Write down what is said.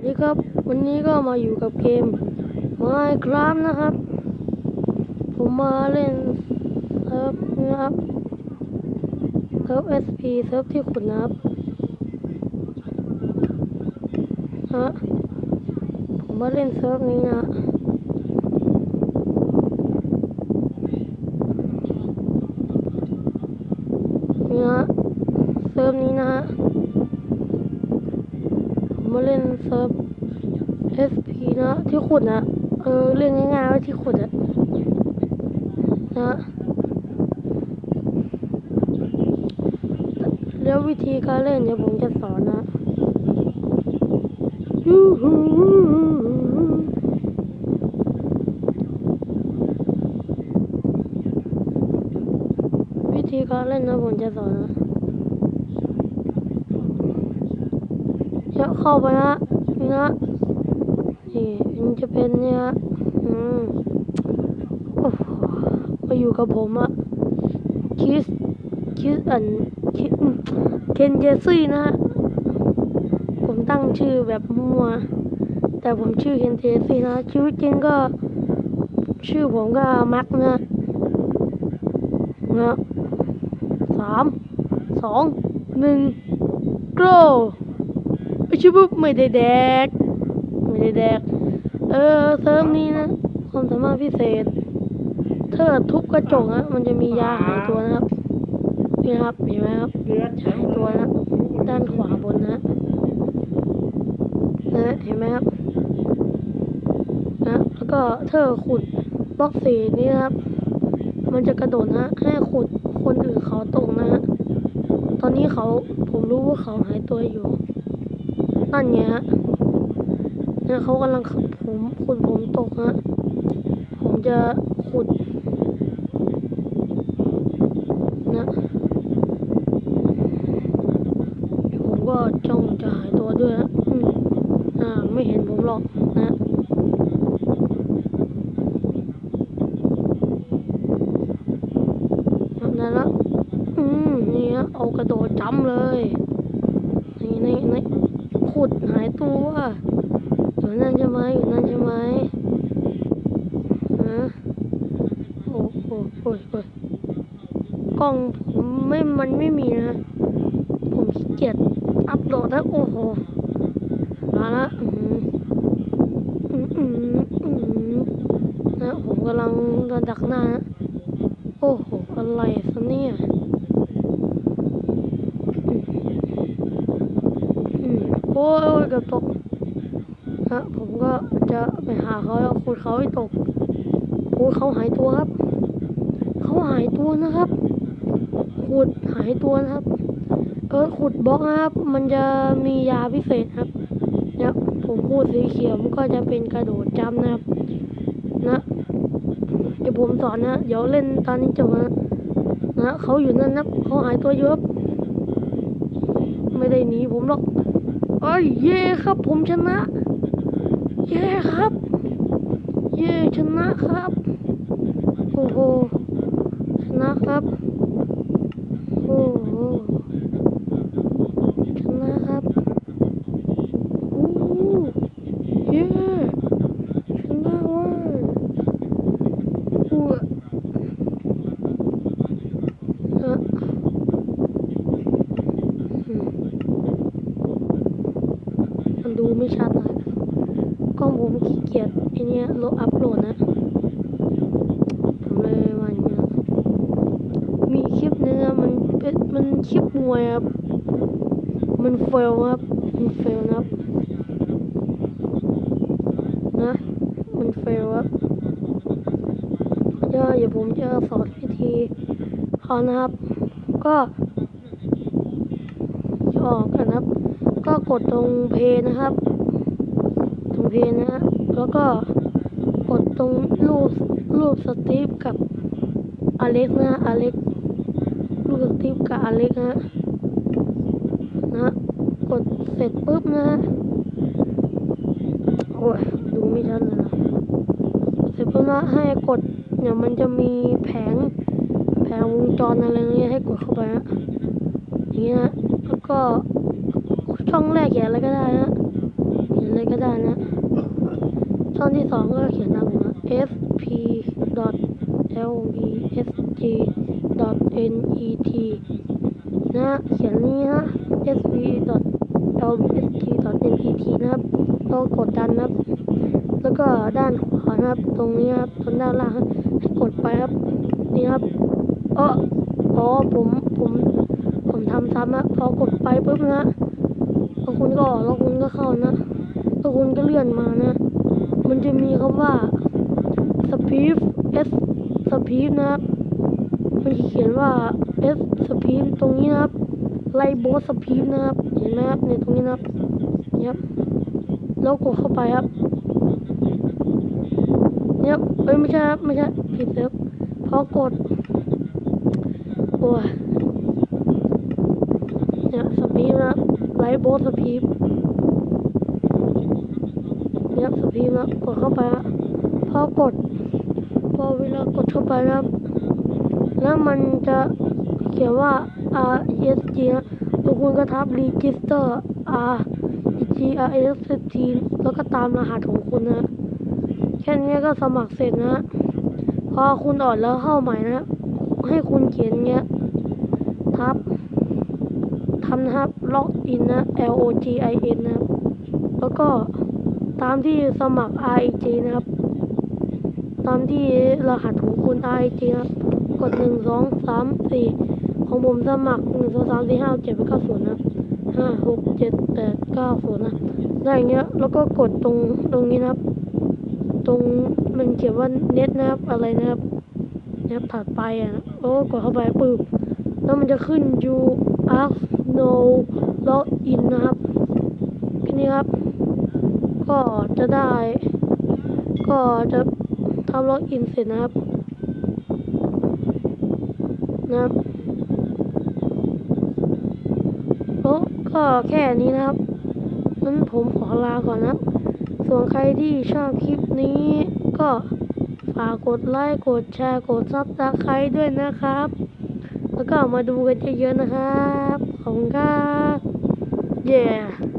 วัสดีครับ วันนี้ก็มาอยู่กับเกม Minecraft นะครับ ผมมาเล่นเซิร์ฟนะครับเซิร์ฟ SP เซิร์ฟที่ขุดนะครับฮะผมมาเล่นเซิร์ฟนี้นะนี่นะเซิร์ฟนี้นะฮะ ผ มาเล่นเซิร์ฟ SP นะที่ขุดนะเออเรื่องง่ายๆว่าที่ขุดอะนะแล้ววิธีการเล่นเดี๋ยวผมจะสอนนะยูฮูวิธีการเล่นนะผมจะสอนนะ จะเข้าไปนะนี่นะนี่มันจะเป็นเนี่ยอืมโอ้มาอยู่กับผมอะคิสคิสอันคิสเคนเจซี่นะฮะผมตั้งชื่อแบบมั่ว แต่ผมชื่อเคนเจซี่นะชีวิตจริงก็ ชื่อผมก็แม็กนะนะสามสองหนึ่งโกร ไอชิบุบไม่ได้แดก ไม่ได้แดก เออเซิร์ฟนี้นะ ความสามารถพิเศษ ถ้าทุบกระจกนะมันจะมียาหายตัวนะครับ นี่ครับ เห็นไหมครับหายตัวนะ ด้านขวาบนนะ นะเห็นไหมครับ นะ แล้วก็ถ้าขุดบล็อกสีนี้นะครับ มันจะกระโดดนะให้ขุดคนอื่นเขาตกนะฮะ ตอนนี้เขาผมรู้ว่าเขาหายตัวอยู่ นั่นไงฮะเนี่ยเขากำลังขุดผมขุดผมตกฮะผมจะขุดนะผมก็จ้องจะหายตัวด้วยฮะอ่าไม่เห็นผมหรอกนะนั้นละอืมนี่ฮะเอากระโดดจ้ำเลย นี่นี่นี่ ขุดหายตัวอยู่นั่นใช่ไหมอยู่นั่นใช่ไหมฮะโอ้โหโอ้ยโอ้ยกล้องผมไม่มันไม่มีนะผมขี้เกียจอัพโหลดแล้วโอ้โหมาละอืมอืมอืมอืมนะผมกำลังโดนดักหน้านะโอ้โห อะไรซะเนี่ย โอ้ยเกือบตกฮะผมก็จะไปหาเขาแล้วขุดเขาให้ตกโอ้เขาหายตัวครับ เขาหายตัวนะครับขุดหายตัวนะครับ เออขุดบล็อกนะครับ มันจะมียาพิเศษครับเนี่ยผมพูดสีเขียวมันก็จะเป็นกระโดดจำนะครับ นะเดี๋ยวผมสอนนะเดี๋ยวเล่นตอนนี้จบนะนะเขาอยู่นั่นนะเขาหายตัวเยอะไม่ได้หนีผมหรอก เอ้ยเย่ครับ ผมชนะ เย่ครับ เย่ชนะครับ โอ้โห ชนะครับ โอ้โห ชนะครับโอ้โหเย่ชนะเว้ยอู้อะเอะอืม มันดูไม่ชัดนะกล้องผมขี้เกียจไอเนี้ยลดอัพโหลดนะผมเลยว่าอย่างเงี้ยมีคลิปนึงอะมันเป็นมันคลิปมวยครับมันเฟลครับมันเฟลนะครับนะมันเฟลครับเดี๋ยวเดี๋ยวผมจะสอนวิธีเขานะครับ ก็ออกกันนะครับ ก็กดตรงเพนะครับ ตรงเพนะฮะแล้วก็กดตรงรูปรูปสตีฟกับอเล็กนะอเล็กรูปสตีฟกับอเล็กนะนะกดเสร็จปุ๊บนะฮะโอ้ยดูไม่ชัดเลยนะเสร็จปุ๊บนะให้กดเนี่ยมันจะมีแผงแผงวงจรอะไรเงี้ยให้กดเข้าไปฮะอย่างนี้นะแล้วก็ ช่องแรกเขียนอะไรก็ได้ฮะเขียนอะไรก็ได้นะ ช่องที่สองก็เขียนตามนะ sp dot lbsg dot net นะเขียนนี้ฮะ sp dot lbsg dot net นะครับเรากดดันนะครับ แล้วก็ด้านขวานะครับ ตรงนี้ครับตรงด้านล่างให้กดไปครับนี่ครับเอออ๋อผมผมผมทำซ้ำนะพอกดไปปุ๊บนะ แล้วคุณก็ออกแล้วคุณก็เข้านะแล้วคุณก็เลื่อนมานะ มันจะมีคำว่า speed s speed นะครับ มันเขียนว่า s speed ตรงนี้นะครับ ไลโบสปีดนะครับ เห็นไหมครับในตรงนี้นะครับเนี่ยแล้วกดเข้าไปครับเนี่ยเอ้ยไม่ใช่ครับไม่ใช่ผิดเซิร์ฟพอกดโอ้ยเนี่ยสปีดนะไล ท์โบสปีดเนี่ยสปีดนะกดเข้าไปนะพอกด พอเวลากดเข้าไปนะแล้วมันจะเขียนว่า R E S G นะแล้วคุณก็ทับ register R G R S T แล้วก็ตามรหัสของคุณนะแค่นี้ก็สมัครเสร็จนะพอคุณออดแล้วเข้าใหม่นะให้คุณเขียนเงี้ยทับ ทำนะครับล็อกอินนะ L O G I N นะครับ แล้วก็ตามที่สมัคร R I G นะครับ ตามที่รหัสของคุณ R I G นะครับกดหนึ่งสองสามสี่ของผมสมัครหนึ่งสองสามสี่ห้าเจ็ดแปดเก้าศูนย์นะห้าหกเจ็ดแปดเก้าศูนย์นะได้อย่างเงี้ยแล้วก็กดตรงตรงนี้นะครับ ตรงมันเขียนว่าเน็ตนะครับอะไรนะครับนะครับถัดไปอะโอ้กดเข้าไปปึ๊บแล้วมันจะขึ้น you ask no login นะครับแค่นี้ครับ ก็จะได้ ก็จะทำล็อกอินเสร็จนะครับ นะครับแล้วก็แค่นี้นะครับงั้นผมขอลาก่อนนะครับ ส่วนใครที่ชอบคลิปนี้ก็ฝากกดไลค์ กดแชร์ กดซับสไครต์ด้วยนะครับ แล้วก็มาดูกันเยอะๆนะครับ không có. Yeah.